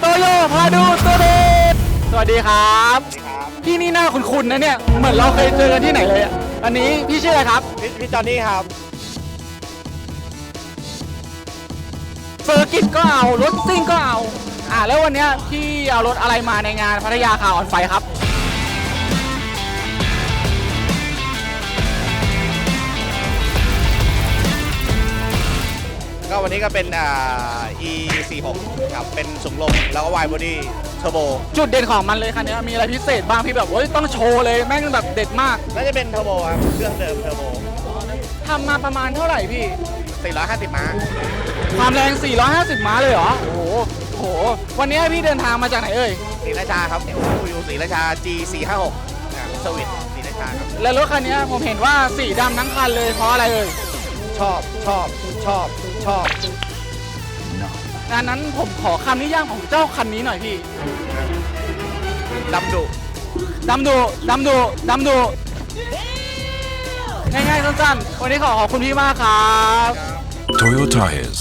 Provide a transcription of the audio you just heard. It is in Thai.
โตโยพาดูตัวเด็ดสวัสดีครับ พี่นี่หน้าคุ้นๆนะเนี่ย เหมือนเราเคยเจอกันที่ไหนเลยอะอันนี้พี่ชื่ออะไรครับ พี่พี่จอนนี่ครับเซอร์กิตก็เอา รถซิ่งก็เอา อ่าแล้ววันเนี้ยพี่เอารถอะไรมาในงานพัทยาข่าวออนไฟครับ วันนี้ก็เป็นอ่า e 4 6ครับ เป็นสูงลม แล้วก็วายบอดี้เทอร์โบ จุดเด่นของมันเลยคันนี้มีอะไรพิเศษบ้างพี่แบบโอ้ยต้องโชว์เลยแม่งแบบเด็ดมากน่าจะเป็นเทอร์โบครับ เครื่องเดิมเทอร์โบ ทำมาประมาณเท่าไหร่พี่ 450 ม้า ความแรง 450 ม้าเลยเหรอ โอ้โหโอ้โห วันนี้พี่เดินทางมาจากไหนเอ่ย ศรีราชาครับอยู่ศรีราชา G 4 5 6ครับสวิตศรีราชาครับ และรถคันนี้ผมเห็นว่าสีดำทั้งคันเลยเพราะอะไรเอ่ย ชอบชอบชอบชอบดังนั้นผมขอคำนิยามของเจ้าคันนี้หน่อยพี่ดำดุดำดุดำดุดำดุง่ายๆสั้นๆ วันนี้ขอขอบคุณพี่มากครับ Toyo Tires.